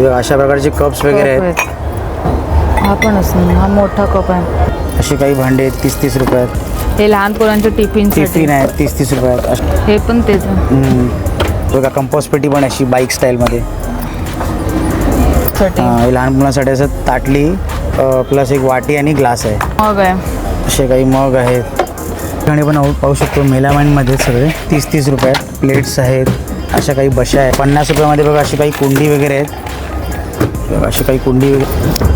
हे अशा प्रकारचे कप्स वगैरे आहेत. हा पण हा मोठा कप आहे. असे काही भांडे आहेत तीस तीस रुपयात. हे लहान पोरांच्या टिफिनसाठी टिफिन आहेत तीस तीस रुपयात हे पण तेच. बघा कंपोस्ट पेटी पण अशी बाईक स्टाईलमध्ये लहान मुलांसाठी असं ताटली प्लस एक वाटी आणि ग्लास आहे. मग आहे. असे काही मग आहेत. ठिकाणी पण पाहू- पाहू शकतो मेलामाईनमध्ये सगळे. तीस तीस रुपयात प्लेट्स आहेत. अशा काही बशा आहेत. पन्नास रुपयामध्ये बघा अशी काही कुंडी वगैरे आहेत. अशी काही कुंडी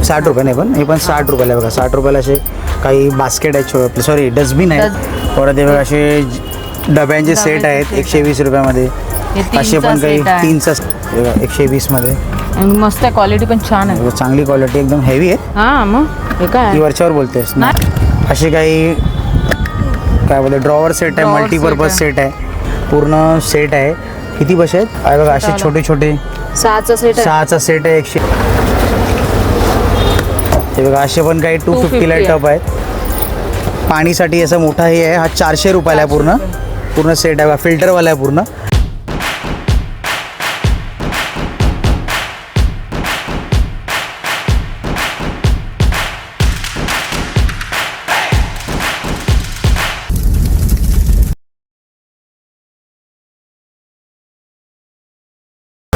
साठ रुपये नाही पण हे पण साठ रुपयाला बघा. साठ रुपयाला असे काही बास्केट आहेत सॉरी डस्टबिन आहेत. परत हे बघा असे डब्यांचे सेट आहेत एकशे वीस रुपयामध्ये. असे पण काही. तीनचा एकशे वीसमध्ये. मस्त आहे क्वालिटी पण छान आहे. चांगली क्वालिटी एकदम हेवी आहे. हा मग काय? वरच्यावर बोलतेस ना? असे काही काय बोलते ड्रॉवर सेट आहे मल्टीपर्पज सेट आहे. पूर्ण सेट आहे. किती बसे आहेत? आहे बघा असे. छोटे छोटे सहाचा सेट आहे. सहाचा सेट आहे एकशे. हे बघा असे पण काही टू 250 फिफ्टीला आहे. टप आहेत. पाणीसाठी असं मोठा हे आहे हा चारशे रुपयाला आहे पूर्ण. पूर्ण सेट आहे फिल्टरवाला आहे पूर्ण.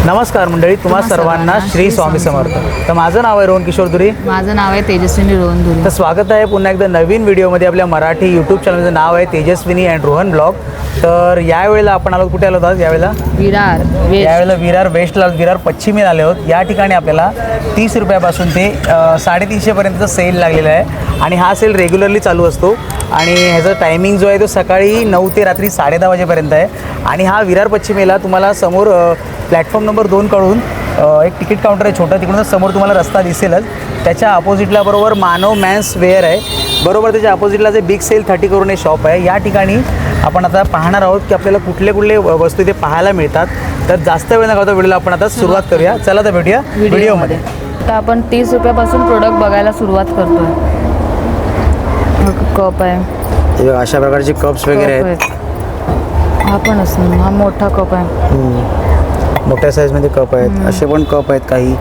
नमस्कार मंडळी तुम्हा सर्वांना श्री स्वामी समर्थ. तर माझं नाव आहे रोहन किशोर दुरी. माझं नाव आहे तेजस्विनी रोहन धुरी तर स्वागत आहे पुन्हा एकदा नवीन व्हिडिओमध्ये आपल्या मराठी यूट्यूब चॅनलचं नाव आहे तेजस्विनी अँड रोहन ब्लॉग. तर यावेळेला आपण आलो कुठे आलो आहोत यावेळेला? विरार यावेळेला विरार वेस्टला विरार पश्चिमी आले आहोत. या ठिकाणी आपल्याला तीस रुपयापासून ते साडेतीनशेपर्यंतचा सेल लागलेला आहे. आणि हा सेल रेग्युलरली चालू असतो. आणि ह्याचा टायमिंग जो आहे तो सकाळी नऊ ते रात्री साडे दहा वाजेपर्यंत आहे. आणि हा विरार पश्चिमेला तुम्हाला समोर प्लॅटफॉर्म नंबर दोनकडून एक तिकीट काउंटर आहे छोटं तिकडूनच समोर तुम्हाला रस्ता दिसेलच. त्याच्या अपोजिटला बरोबर मानव मॅन्स वेअर आहे. बरोबर त्याच्या अपोजिटला जे बिग सेल थर्टी करून हे शॉप आहे. या ठिकाणी आपण आता पाहणार आहोत की आपल्याला कुठले कुठले वस्तू इथे पाहायला मिळतात. तर जास्त वेळ न घालता व्हिडिओला आपण आता सुरुवात करूया. चला तर भेटूया व्हिडिओमध्ये. तर आपण तीस रुपयापासून प्रोडक्ट बघायला सुरुवात करतोय. कप आहे. अशा प्रकारचे कप्स वगैरे आहेत. हा पण असं हा मोठा कप आहे. मोठ्या साईजमध्ये कप आहेत. असे पण कप आहेत काही.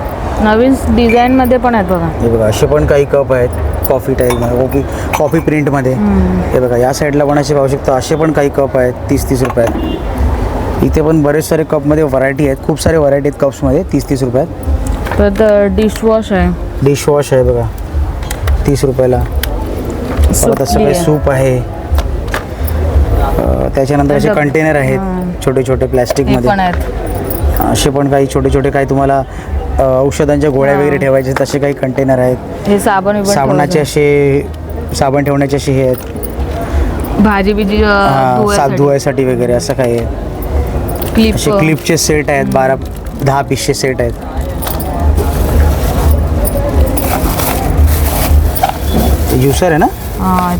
नवीन डिझाईनमध्ये पण आहेत बघा. हे बघा असे पण काही कप आहेत. कॉफी टाईलमध्ये कॉफी कॉफी प्रिंटमध्ये हे बघा या साईडला पण असे पाहू शकतो. असे पण काही कप आहेत तीस तीस रुपयात. इथे पण बरेच सारे कपमध्ये व्हरायटी आहेत. खूप सारे व्हरायटी आहेत कप्समध्ये तीस तीस रुपयात. परत डिशवॉश आहे. डिशवॉश आहे बघा. तीस रुपयाला. परत आहे. सूप आहे. त्याच्यानंतर असे कंटेनर आहेत. छोटे छोटे प्लॅस्टिकमध्ये असे पण काही छोटे छोटे काही तुम्हाला औषधांच्या गोळ्या. वगैरे ठेवायचे तसे काही कंटेनर आहेत. हे साबण बिबण साबणाचे असे साबण ठेवण्याचे असे हे आहेत. भाजी बिजी हां, साफ धुवायसाठी. वगैरे असं काही आहे. क्लिप. असे क्लिपचे सेट आहेत बारा दहा पीसचे सेट आहेत. ज्युसर आहे ना?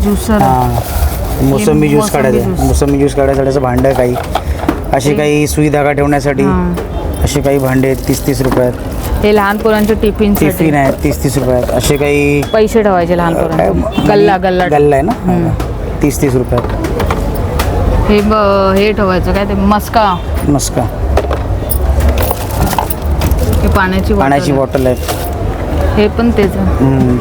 ज्युसर. हां मोसंबी ज्यूस मोसंबी काढायचं ज्यूस. मोसंबी ज्यूस काढायसाठी असं भांडं काही. असे काही सुई धागा ठेवण्यासाठी? हां. असे काही भांडे आहेत तीस तीस रुपयात. हे लहान पोरांच्या टिफिन टिफिन आहेत तीस तीस रुपयात. असे काही पैसे ठेवायचे लहान पोरांचे गल्ला गल्ला. गल्ला आहे ना? तीस तीस रुपयात. हे ब- हे ठेवायचं काय ते? मस्का. मस्का. हे पाण्याची बॉटल पाण्याची. बॉटल आहे हे पण तेच आहे.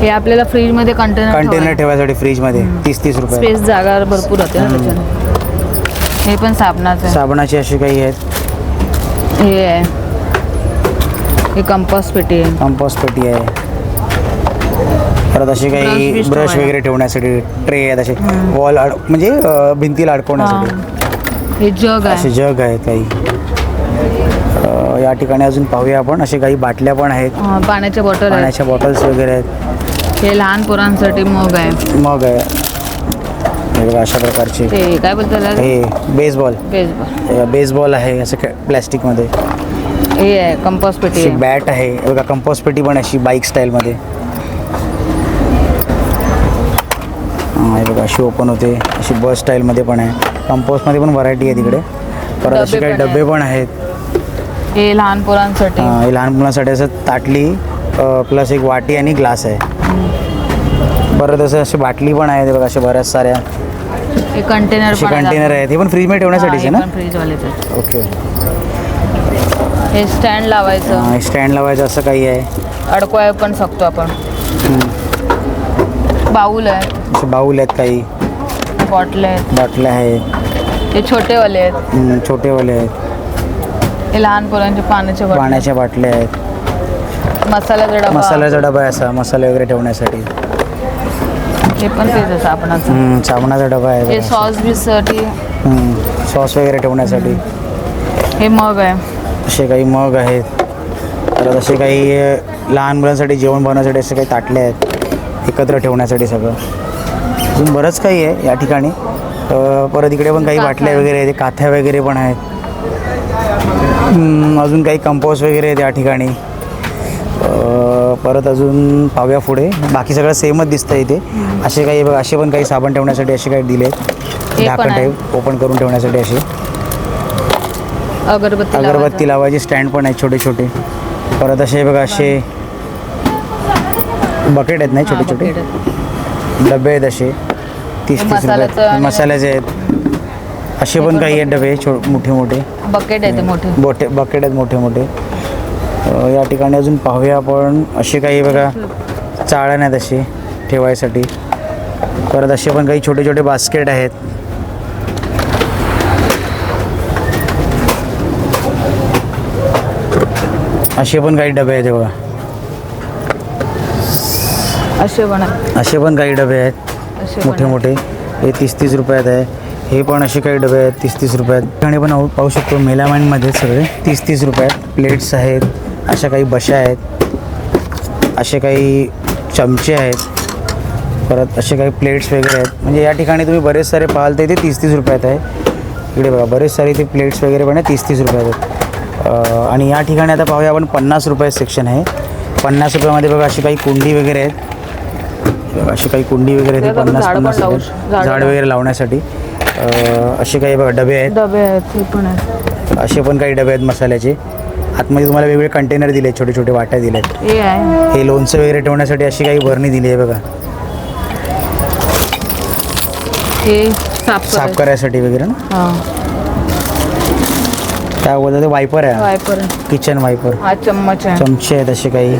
हे आपल्याला फ्रीजमध्ये कंटेनर कंटेनर ठेवायसाठी फ्रीजमध्ये. तीस तीस रुपये स्पेस जागा भरपूर होते ना त्याच्याने हे पण साबणाचं आहे. साबणाची अशी काही आहेत. हे। आहे हे। कंपास पेटी आहे कंपोस्ट पेटी आहे परत असे काही Brush ब्रश. वगैरे ठेवण्यासाठी ट्रे आहेत असे वॉल अड म्हणजे अ, भिंतीला अडकवण्यासाठी हा. जग असे आहे जग आहेत काही. अ, या ठिकाणी अजून पाहूया आपण. असे काही बाटल्या पण आहेत. हा, पाण्याच्या बॉटल आहे पाण्याच्या बॉटल्स वगैरे आहेत. हे लहान पोरांसाठी मग आहे. मग आहे. हे बघा अशा प्रकारचे ते काय बोलतात? हे बेसबॉल बेसबॉल बेसबॉल आहे असं काय प्लॅस्टिकमध्ये. हे आहे कंपास पेटी अशी आहे. बॅट आहे. हे बघा कंपोस्ट पेटी पण अशी बाईक स्टाईलमध्ये हां हे बघा अशी ओपन होते. अशी बस स्टाईलमध्ये पण आहे. कंपोस्टमध्ये पण व्हरायटी आहे तिकडे. परत असे काही पण डबे पण आहेत. हे लहान पोरांसाठी. हां, हे लहान मुलांसाठी असं ताटली प्लस एक वाटी आणि ग्लास आहे. परत असं अशी बाटली पण आहे बघा अशा बऱ्याच साऱ्या. हे कंटेनर असे कंटेनर आहेत. हे पण फ्रीजमध्ये ठेवण्यासाठीच आहे ना? फ्रीज वालेच आहेत. ओके हे स्टँड लावायचं. स्टँड लावायचं असं काही आहे. अडकवाय पण शकतो आपण. बाऊल आहे. असे बाऊल आहेत काही. बॉटल्या आहेत. बाटल्या आहेत हे छोटेवाले आहेत. हम्म, छोटेवाले आहेत. हे लहान पोरांचे पाण्याचे बॉटल. पाण्याच्या बाटल्या आहेत. मसाल्याचा डबा. मसाल्याचा डबा आहे असा मसाले वगैरे ठेवण्यासाठी. हे पण तेच आहे साबणाचं हम्म, साबणाचा डबा आहे हे बघा. सॉस बीससाठी. हम्म, सॉस वगैरे ठेवण्यासाठी. हे मग आहे. असे काही मग आहेत. परत असे काही अ, लहान मुलांसाठी जेवण बनवण्यासाठी असे काही ताटले आहेत. एकत्र ठेवण्यासाठी सगळं. अजून बरंच काही आहे या ठिकाणी. अ, परत इकडे पण काही बाटल्या. वगैरे आहेत काथ्या वगैरे पण आहेत. हम्म, अजून काही कंपोस्ट वगैरे आहेत या ठिकाणी. अ, परत अजून पाव्या पुढे. बाकी सगळं सेमच दिसतं इथे. असे काही बघ असे पण काही साबण ठेवण्यासाठी असे काही दिले पण ढाकण आहे. टाईप ओपन करून ठेवण्यासाठी असे. अगरबत्ती अगरबत्ती लावायचे स्टँड पण आहेत छोटे छोटे परत असे बघा असे बकेट आहेत नाही छोटे छोटे डबे आहेत असे तीस हे तीस मसाल्याचं रुपये आणि- मसाल्याचे आहेत. असे पण काही आहेत डबे छो मोठे मोठे बकेट आहे ते मोठे. बोटे बकेट आहेत मोठे मोठे अ, या ठिकाणी अजून पाहूया आपण. असे काही बघा चाळण आहेत असे ठेवायसाठी. परत असे पण काही छोटे छोटे बास्केट आहेत. असे पण काही डबे आहेत बघा. असे पण असे पण काही डबे आहेत. मोठे मोठे. हे तीस तीस रुपयात आहे. हे पण असे काही डबे आहेत तीस तीस रुपयात. ठिकाणी पण पाहू शकतो मेलामाईनमध्ये सगळे तीस तीस रुपयात प्लेट्स आहेत. अशा काही बशा आहेत. असे काही चमचे आहेत. परत असे काही प्लेट्स वगैरे आहेत. म्हणजे या ठिकाणी तुम्ही बरेच सारे पाहाल तर इथे तीस तीस रुपयात आहे. इकडे बघा बरेच सारे इथे प्लेट्स वगैरे पण आहे तीस तीस रुपयात आहेत. आणि या ठिकाणी आता पाहूया आपण पन्नास रुपये सेक्शन आहे. पन्नास रुपयामध्ये बघा अशी काही कुंडी वगैरे आहेत. बघा, अशी काही कुंडी वगैरे आहेत, पन्नास पन्नास झाडं. वगैरे लावण्यासाठी. असे काही बघा डबे आहेत. डबे आहेत असे पण काही डबे आहेत मसाल्याचे. आतमध्ये तुम्हाला वेगवेगळे कंटेनर दिले आहेत छोटे छोटे वाट्या दिल्या आहेत हे हे लोणचं वगैरे ठेवण्यासाठी अशी काही भरणी दिली आहे बघा. हे साफ साफ. करायसाठी वगैरे ना? हा. त्या अगोदर ते वायपर आहे. वायपर. किचन वायपर हा चम्मच आहे. चमचे आहेत असे काही.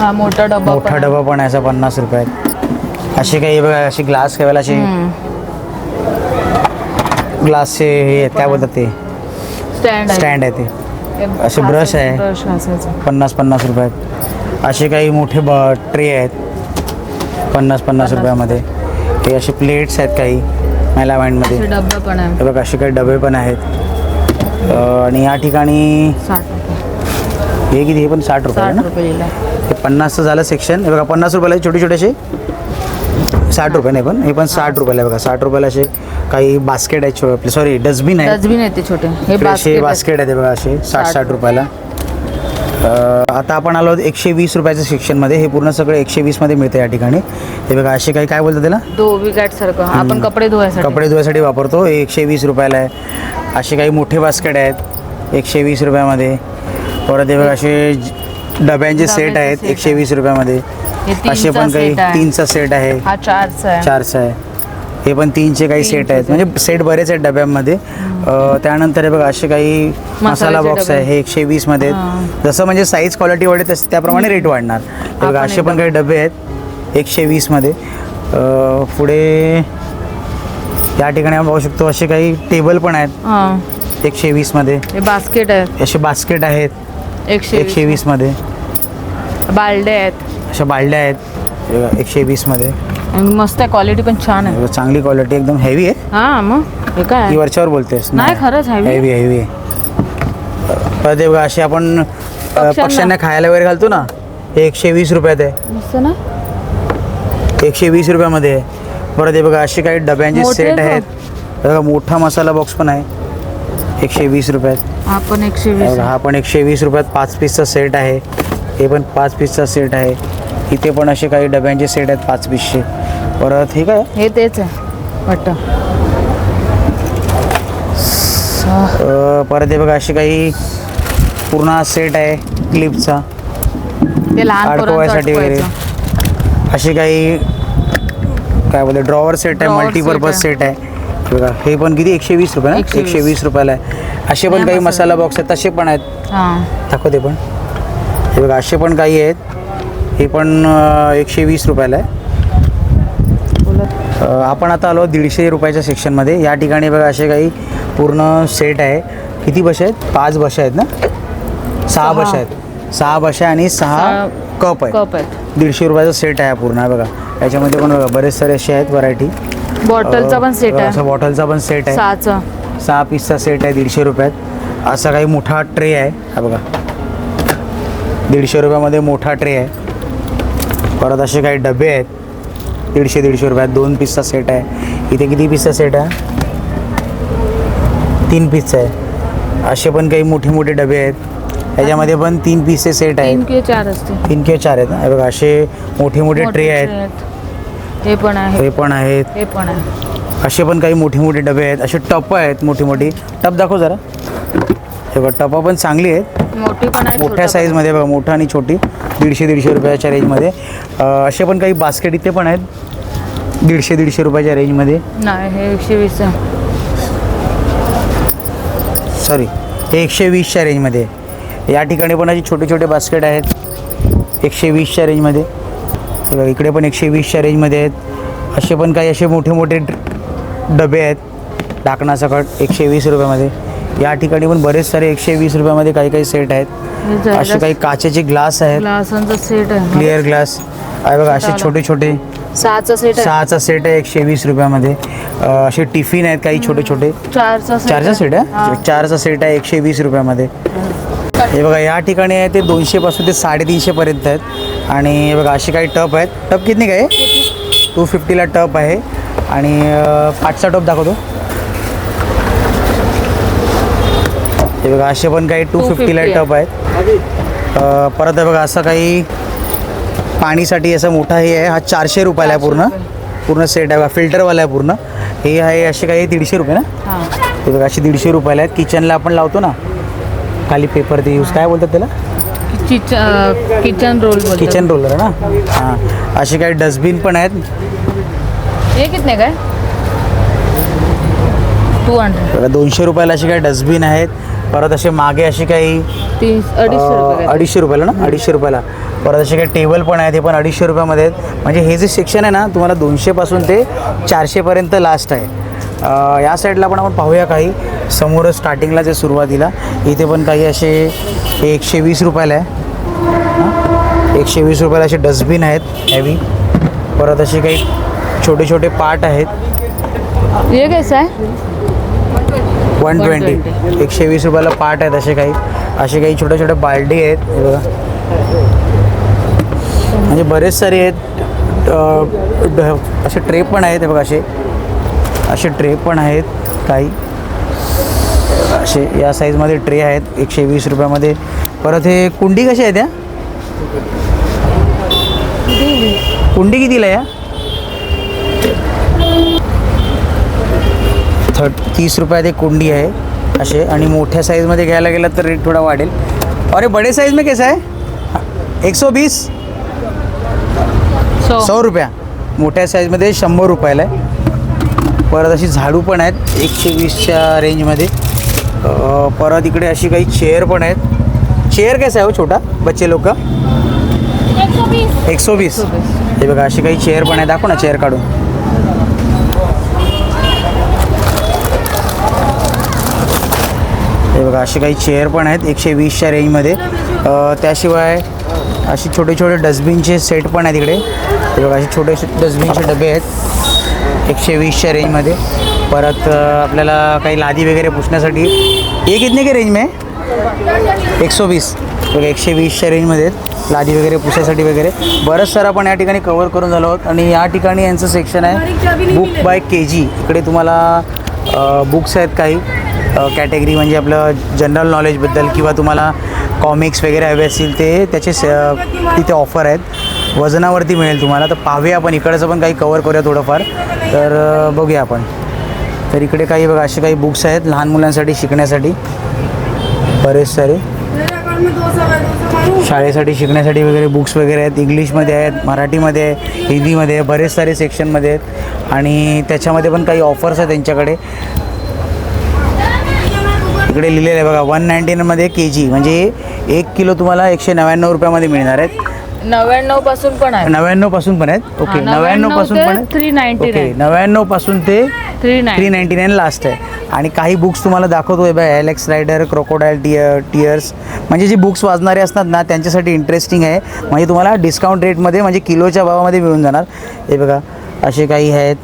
हा मोठा डबा मोठा. डबा पण आहे असा पन्नास रुपयात. असे काही बघा असे ग्लास ठेवायला असे. ग्लासचे हे आहेत काय बोलतात ते. स्टँड आहे. स्टँड आहे ते. असे ब्रश आहे. ब्रश पन्नास पन्नास रुपयात. असे काही मोठे ब ट्रे आहेत. पन्नास पन्नास. रुपयामध्ये. हे असे प्लेट्स आहेत काही हे डब्बा पण आहे हे बघा असे काही डबे पण आहेत. आणि या ठिकाणी हे किती? हे पण साठ रुपये ना. हे पन्नासचं झालं सेक्शन हे बघा पन्नास रुपयाला छोटे छोटेसे साठ रुपये नाही पण हे पण साठ रुपयाला बघा. साठ रुपयाला असे काही बास्केट आहेत आपले. सॉरी डस्टबिन आहे डस्टबिन आहे ते छोटे. हे बास्केट बास्केट आहे ते बघा असे साठ साठ रुपयाला. आता आपण आलो एकशे वीस रुपयाच्या सेक्शनमध्ये हे पूर्ण सगळं एकशे वीसमध्ये मिळतं या ठिकाणी. हे बघा असे काही काय बोलतात त्याला? सारखं. आपण कपडे धुवायसाठी. कपडे धुवायसाठी वापरतो. हे एकशे वीस रुपयाला आहे. असे काही मोठे बास्केट आहेत. एकशे वीस रुपयामध्ये. परत हे बघा असे डब्यांचे सेट आहेत. एकशे. वीस रुपयामध्ये. असे पण काही. तीनचा सेट आहे. हा चारचा आहे. चारचा आहे. हे पण तीनचे काही सेट आहेत. म्हणजे सेट बरेच आहेत डब्यांमध्ये. त्यानंतर हे बघा असे काही मसाला बॉक्स आहे. हे एकशे वीसमध्ये आहेत. जसं म्हणजे साईज क्वालिटी वाढेल तसं त्याप्रमाणे रेट वाढणार. हे बघा असे पण. काही डबे आहेत एकशे वीसमध्ये पुढे या ठिकाणी आपण पाहू शकतो असे काही टेबल पण आहेत. एकशे वीसमध्ये बास्केट आहेत. असे बास्केट आहेत. एकशे एकशे वीसमध्ये बालडे आहेत. अशा बालड्या आहेत. एकशे वीसमध्ये आणि मस्त आहे क्वालिटी पण छान आहे. चांगली क्वालिटी एकदम हेवी आहे. हा मग? हे ती आहे? वरच्यावर बोलतेस. नाही, खरंच आहे. हेवी हेवी परत हे बघा असे आपण अ, पक्ष्यांना. पक्ष्यांना खायला वगैरे घालतो ना हे एकशे वीस रुपयात आहे. मस्त ना? एकशे वीस रुपयामध्ये आहे. परत हे बघा असे काही डब्यांचे मोठे सेट आहेत आहेत. हे बघा मोठा मसाला बॉक्स पण आहे. एकशे वीस रुपयात. हा पण एकशे हे वीस बघा, हा पण एकशे वीस रुपयात पाच पीसचा सेट आहे. हे पण पाच पीसचा सेट आहे. इथे पण असे काही डब्यांचे सेट आहेत पाच पीसचे परत हे काय? हे तेच आहे वाटतं. अ, परत हे बघा असे काही पूर्ण सेट आहे क्लिपचा ते लहान पोरांचं अडकवायसाठी वगैरे. असे काही काय बोलते ड्रॉवर सेट आहे Drawer मल्टीपर्पज सेट आहे. बघा हे पण किती? एकशे वीस रुपये ना? 120. एकशे वीस रुपयाला आहे. असे पण नाही काही मसाला. बॉक्स आहेत तसे पण आहेत. हां. दाखवते पण. हे बघा असे पण काही आहेत. हे पण एकशे वीस रुपयाला आहे. आपण आता आलो दीडशे रुपयाच्या सेक्शनमध्ये. या ठिकाणी बघा असे काही पूर्ण सेट आहे. किती बशा आहेत? पाच बशा आहेत ना? सहा. बशा आहेत. सहा बशा आणि सहा कप आहे कप आहेत. दीडशे रुपयाचा सेट आहे हा पूर्ण बघा. याच्यामध्ये पण बघा बरेच सारे असे आहेत व्हरायटी बॉटलचा पण सेट असं आहे बॉटलचा पण सेट आहे. सहाचा. सहा पीसचा सेट आहे दीडशे रुपयात. असा काही मोठा ट्रे आहे हा बघा. दीडशे रुपयामध्ये मोठा ट्रे आहे. परत असे काही डबे आहेत. दीडशे दीडशे रुपयात दोन पीसचा सेट आहे. इथे किती पीसचा सेट आहे? तीन पीसचा आहे. असे पण काही मोठे मोठे डबे आहेत. याच्यामध्ये पण तीन पीसचे सेट आहेत. तीन किंवा चार असते तीन किंवा चार आहेत ना? बघा असे मोठे मोठे ट्रे आहेत. आहेत. हे पण आहे हे पण आहेत. हे पण आहे असे पण काही मोठे मोठे डबे आहेत. असे टप आहेत मोठी मोठी. टप दाखव जरा. हे बघा टपं पण चांगली आहेत. मोठी पण आहे मोठ्या साईजमध्ये बघा मोठा आणि छोटी. दीडशे दीडशे रुपयाच्या रेंजमध्ये असे पण काही बास्केट इथे पण आहेत. दीडशे दीडशे रुपयाच्या रेंजमध्ये. नाही हे एकशे वीस सॉरी हे एकशे वीसच्या रेंजमध्ये. या ठिकाणी पण असे छोटे छोटे बास्केट आहेत. एकशे वीसच्या रेंजमध्ये. इकडे पण एकशे वीसच्या रेंजमध्ये आहेत. असे पण काही असे मोठे मोठे डबे आहेत. ढाकणासकट एकशे वीस रुपयामध्ये. या ठिकाणी पण बरेच सारे एकशे वीस रुपयामध्ये काही काही सेट आहेत. असे काही काचेचे ग्लास आहेत. ग्लासांचा सेट आहे. क्लिअर ग्लास आहे बघा असे छोटे छोटे सहाचा सेट सहाचा सेट आहे एकशे वीस रुपयामध्ये. असे टिफिन आहेत काही छोटे छोटे चारचा सेट चारचा सेट. आहे? चारचा सेट आहे एकशे वीस रुपयामध्ये. हे बघा या ठिकाणी आहे ते दोनशेपासून ते साडेतीनशेपर्यंत आहेत. आणि हे बघा असे काही टप आहेत. टप कितनी काय? टू फिफ्टीला टप आहे. आणि पाचचा टप दाखवतो. हे बघा असे पण काही टू 250 फिफ्टीला. टप आहेत. परत बघा असं काही पाणीसाठी असं मोठा हे आहे. हा चारशे रुपयाला आहे पूर्ण. पूर्ण सेट आहे फिल्टरवाला आहे पूर्ण. हे आहे असे काही दीडशे रुपये ना? हां. हे बघा असे दीडशे रुपयाला आहेत. किचनला आपण लावतो ना? खाली पेपर ते यूज काय बोलतात त्याला? Kitchen kitchen roll. Kitchen roller ना? हां. असे काही डस्टबिन पण आहेत. हे कितने काय टू हंड्रेड दोनशे रुपयाला असे काही डस्टबिन आहेत. परत असे मागे असे काही तीन अडीचशे अडीचशे रुपयाला ना? अडीचशे रुपयाला. परत असे काही टेबल पण आहेत हे पण अडीचशे रुपयामध्ये आहेत. म्हणजे हे जे सेक्शन आहे ना तुम्हाला दोनशेपासून ते चारशेपर्यंत लास्ट आहे. या साईडला पण आपण पाहूया काही. समोरच स्टार्टिंगला जे सुरुवातीला इथे पण काही असे हे एकशे वीस रुपयाला आहे. हां, एकशे वीस रुपयाला असे डस्टबिन आहेत हॅवी परत असे काही छोटे छोटे पार्ट आहेत. ये कैसा है वन ट्वेंटी एकशे वीस रुपयाला पार्ट आहेत असे काही. असे काही छोटे छोटे बालडी आहेत हे बघा. म्हणजे बरेच सारे आहेत ड- असे ट्रे पण आहेत हे बघा असे. असे ट्रे पण आहेत काही. असे या साईजमध्ये ट्रे आहेत एकशे वीस रुपयामध्ये. परत हे कुंडी कशी आहे त्या? कुंडी कितीला आहे या? थर्ट तीस रुपयात एक कुंडी आहे असे. आणि मोठ्या साईजमध्ये घ्यायला गेलं तर रेट थोडा वाढेल. अरे बडे साईज में कैसा आहे? एक सौ बीस सौ. रुपया. मोठ्या साईजमध्ये शंभर रुपयाला आहे. परत अशी झाडू पण आहेत एकशे वीसच्या रेंजमध्ये परत इकडे अशी काही चेअर पण आहेत. चेअर कसा आहे हो छोटा? बच्चे लोक? एक सौ वीस. हे बघा अशी काही चेअर पण आहे दाखव ना चेअर काढून. हे बघा अशी काही चेअर पण आहेत एकशे वीसच्या रेंजमध्ये त्याशिवाय असे छोटे छोटे डस्टबिनचे सेट पण आहेत तिकडे हे बघा असे छोटे डस्टबिनचे डबे आहेत. एकशे वीसच्या रेंजमध्ये. परत आपल्याला काही लादी वगैरे पुसण्यासाठी. हे कितने के रेंज में? एक सौ वीस. बघा एकशे वीसच्या रेंजमध्ये आहेत. लादी वगैरे पुसायसाठी वगैरे. बरंच सारं आपण या ठिकाणी कवर करून झालो आहोत. आणि या ठिकाणी यांचं सेक्शन आहे बुक बाय के जी इकडे तुम्हाला बुक्स आहेत काही. कॅटेगरी म्हणजे आपलं जनरल नॉलेजबद्दल किंवा तुम्हाला कॉमिक्स वगैरे हवे असतील ते त्याचे स तिथे ऑफर आहेत. वजनावरती मिळेल तुम्हाला. तर पाहूया आपण. इकडचं पण काही कवर करूया थोडंफार. तर बघूया आपण. तर इकडे काही बघा असे काही बुक्स आहेत लहान मुलांसाठी शिकण्यासाठी. बरेच सारे शाळेसाठी शिकण्यासाठी वगैरे बुक्स वगैरे आहेत. इंग्लिशमध्ये आहेत मराठीमध्ये आहे हिंदीमध्ये आहे बरेच सारे सेक्शनमध्ये आहेत. आणि त्याच्यामध्ये पण काही ऑफर्स आहेत त्यांच्याकडे. इकडे लिहिलेलं आहे बघा वन नाईन्टी नाईनमध्ये के जी म्हणजे एक किलो तुम्हाला एकशे नव्याण्णव रुपयामध्ये मिळणार आहेत. नव्याण्णवपासून पण आहे. नव्याण्णवपासून पण आहेत. ओके नव्याण्णव 99 पासून पण आहेत. 399. ओके नव्याण्णवपासून ते three three nine ninety nine last आहे. आणि काही बुक्स तुम्हाला दाखवतो बघा Alex Rider crocodile tear tears म्हणजे जे बुक्स वाचणारे असतात ना त्यांच्यासाठी इंटरेस्टिंग आहे. म्हणजे तुम्हाला डिस्काउंट रेटमध्ये म्हणजे किलोच्या भावामध्ये मिळून जाणार. हे बघा असे काही आहेत.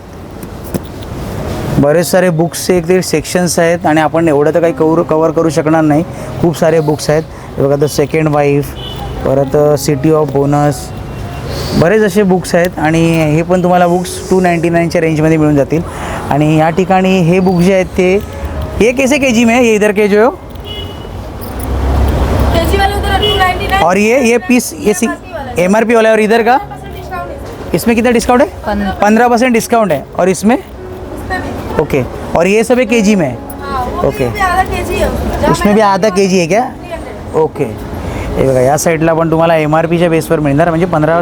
बरेच सारे बुक्सचे ते सेक्शन्स आहेत आणि आपण एवढं तर काही कवर कवर करू शकणार नाही. खूप सारे बुक्स आहेत. हे बघा द सेकंड वाईफ परत सिटी ऑफ बोनस बरेच असे बुक्स आहेत आणि हे पण तुम्हाला बुक्स टू नाईंटी नाईनच्या रेंजमध्ये मिळून जातील. आणि या ठिकाणी हे बुक जे आहेत ते ये कैसे के जी में है? ये इधर के जो नाइन और ये ये पीस ये सी एम आर पी वाला. है और इधर का? इसमें कितना डिस्काउंट है? पंद्रह. परसेंट डिस्काउंट है। और इसमें? ओके। और ये सब है के जी में? है ओके। उसमें। भी आधा के जी आहे क्या? ओके। हे बघा या साईडला पण तुम्हाला एम आर पीच्या बेसवर मिळणार म्हणजे पंधरा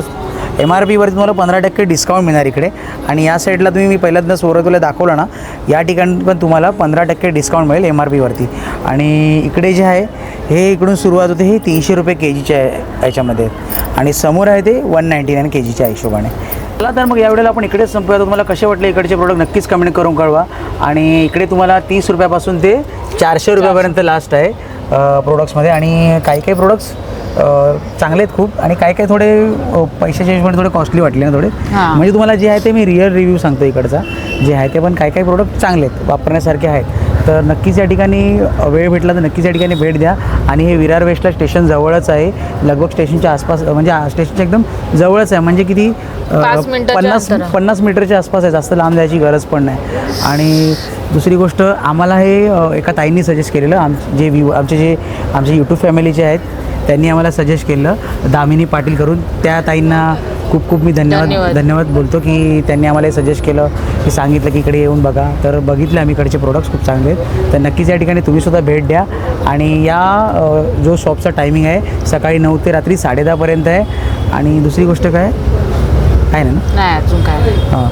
एम आर पीवरती तुम्हाला पंधरा टक्के डिस्काउंट मिळणार इकडे. आणि या साईडला तुम्ही मी पहिल्यांदा सोरं तुला दाखवलं ना या ठिकाणी पण तुम्हाला पंधरा टक्के डिस्काउंट मिळेल एम आर पीवरती आणि इकडे जे आहे हे इकडून सुरुवात होते हे तीनशे रुपये के जीच्या याच्यामध्ये. आणि समोर आहे ते वन नाईन्टी नाईन के जीच्या हिशोबाने. चला तर मग यावेळेला आपण इकडेच संपूया. तुम्हाला कसे वाटले इकडचे प्रोडक्ट नक्कीच कमेंट करून कळवा. आणि इकडे तुम्हाला तीस रुपयापासून ते चारशे रुपयापर्यंत लास्ट आहे प्रोडक्ट्समध्ये आणि काही काही प्रोडक्ट्स चांगले आहेत खूप. आणि काही काही थोडे पैशाच्या हिशोबाने थोडे कॉस्टली वाटले ना थोडे. म्हणजे तुम्हाला जे आहे ते मी रिअल रिव्ह्यू सांगतो इकडचा. जे आहे ते पण काही काही प्रोडक्ट चांगले आहेत वापरण्यासारखे आहेत. तर नक्कीच या ठिकाणी वेळ भेटला तर नक्कीच या ठिकाणी भेट द्या. आणि हे विरार वेस्टला स्टेशन जवळच आहे. लगभग स्टेशनच्या आसपास म्हणजे स्टेशनच्या एकदम जवळच आहे. म्हणजे किती पन्नास. पन्नास मीटरच्या आसपास आहे. जास्त लांब जायची गरज पण नाही. आणि दुसरी गोष्ट आम्हाला हे एका ताईंनी सजेस्ट केलेलं आम जे व्ह्यू आमचे जे आमचे यूट्यूब फॅमिलीचे आहेत त्यांनी आम्हाला सजेस्ट केलं. दामिनी पाटील करून त्या ताईंना खूप खूप मी धन्यवाद धन्यवाद. बोलतो की त्यांनी आम्हाला हे सजेस्ट केलं की सांगितलं की इकडे येऊन बघा. तर बघितलं आम्ही इकडचे प्रोडक्ट्स खूप चांगले आहेत. तर नक्कीच या ठिकाणी तुम्हीसुद्धा भेट द्या. आणि या जो शॉपचा टायमिंग आहे सकाळी नऊ ते रात्री साडेदहापर्यंत आहे. आणि दुसरी गोष्ट काय? ना? नाही अजून काय? हां.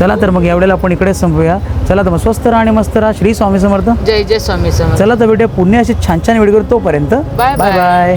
चला तर मग एवढ्याला आपण इकडेच संपूया. चला तर मग स्वस्त राहा आणि मस्त राहा. श्री स्वामी समर्थ. जय जय स्वामी समर्थ. चला तर भेटूया पुणे असे छान छान व्हिडिओ तोपर्यंत. बाय. बाय. बाय.